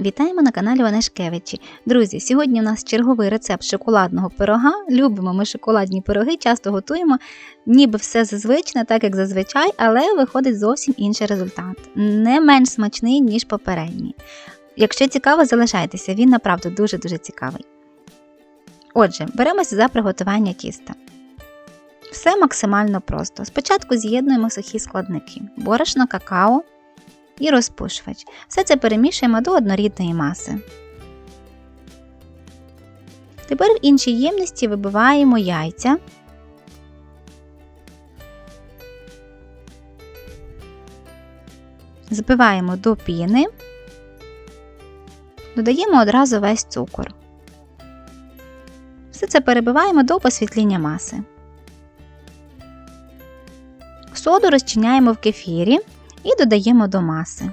Вітаємо на каналі Онешкевичі. Друзі, сьогодні у нас черговий рецепт шоколадного пирога. Любимо ми шоколадні пироги, часто готуємо, ніби все зазвичне, так як зазвичай, але виходить зовсім інший результат. Не менш смачний, ніж попередній. Якщо цікаво, залишайтеся, він направду дуже-дуже цікавий. Отже, беремося за приготування тіста. Все максимально просто. Спочатку з'єднуємо сухі складники: борошно, какао і розпушувач. Все це перемішуємо до однорідної маси. Тепер в іншій ємності вибиваємо яйця. Збиваємо до піни, додаємо одразу весь цукор. Все це перебиваємо до посвітління маси. Соду розчиняємо в кефірі і додаємо до маси.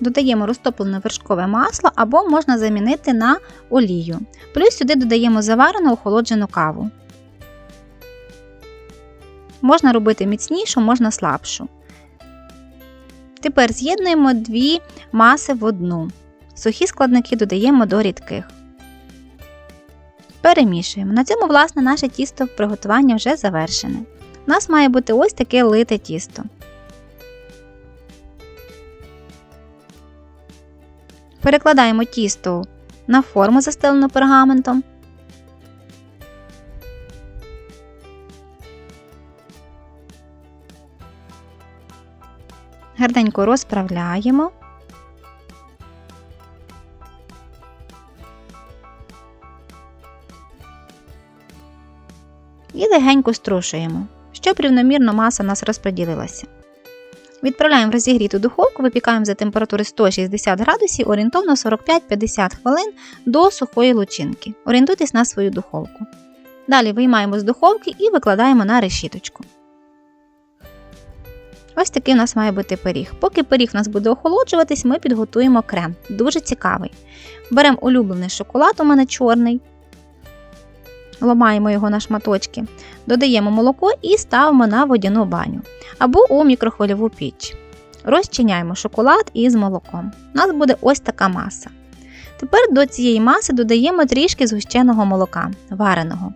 Додаємо розтоплене вершкове масло або можна замінити на олію. Плюс сюди додаємо заварену охолоджену каву. Можна робити міцнішу, можна слабшу. Тепер з'єднуємо дві маси в одну. Сухі складники додаємо до рідких. Перемішуємо. На цьому, власне, наше тісто приготування вже завершене. У нас має бути ось таке лите тісто. Перекладаємо тісто на форму, застелену пергаментом. Гарненько розправляємо. І легенько струшуємо, щоб рівномірно маса у нас розподілилася. Відправляємо в розігріту духовку, випікаємо за температури 160 градусів орієнтовно 45-50 хвилин до сухої лучинки. Орієнтуйтесь на свою духовку. Далі виймаємо з духовки і викладаємо на решіточку. Ось такий у нас має бути пиріг. Поки пиріг у нас буде охолоджуватись, ми підготуємо крем. Дуже цікавий. Беремо улюблений шоколад, у мене чорний. Ламаємо його на шматочки, додаємо молоко і ставимо на водяну баню або у мікрохвильову піч. Розчиняємо шоколад із молоком. У нас буде ось така маса. Тепер до цієї маси додаємо трішки згущеного молока, вареного.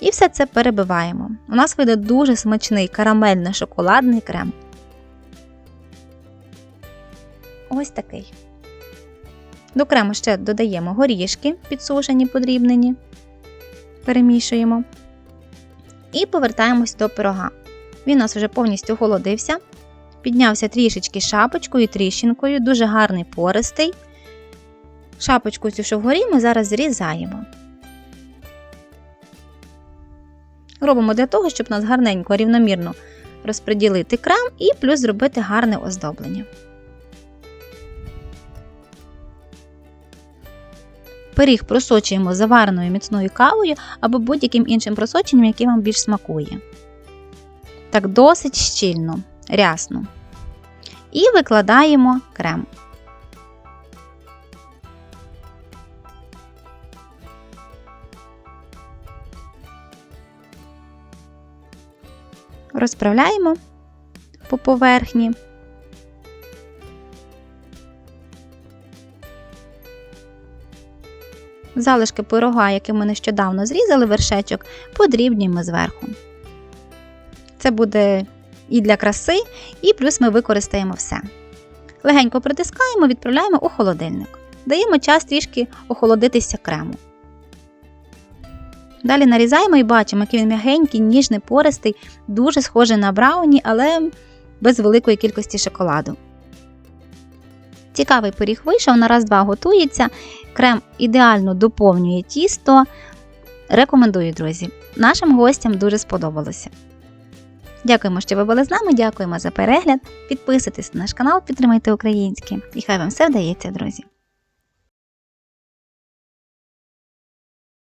І все це перебиваємо. У нас вийде дуже смачний карамельно-шоколадний крем. Ось такий. До крему ще додаємо горішки, підсушені, подрібнені перемішуємо. І повертаємось до пирога. Він у нас вже повністю охолодився, піднявся трішечки шапочкою, і тріщинкою, дуже гарний пористий. Шапочку цю, що вгорі, ми зараз зрізаємо. Робимо для того, щоб нас гарненько, рівномірно розподілити крем і плюс зробити гарне оздоблення. Пиріг просочуємо завареною міцною кавою або будь-яким іншим просоченням, яке вам більш смакує. Так, досить щільно, рясно. І викладаємо крем. Розправляємо по поверхні. Залишки пирога, які ми нещодавно зрізали вершечок, подрібнюємо зверху. Це буде і для краси, і плюс ми використаємо все. Легенько притискаємо, відправляємо у холодильник. Даємо час трішки охолодитися крему. Далі нарізаємо і бачимо, який він м'ягенький, ніжний, пористий, дуже схожий на брауні, але без великої кількості шоколаду. Цікавий пиріг вийшов, на раз-два готується. Крем ідеально доповнює тісто. Рекомендую, друзі. Нашим гостям дуже сподобалося. Дякуємо, що ви були з нами. Дякуємо за перегляд. Підписуйтесь на наш канал, підтримайте українське. І хай вам все вдається, друзі!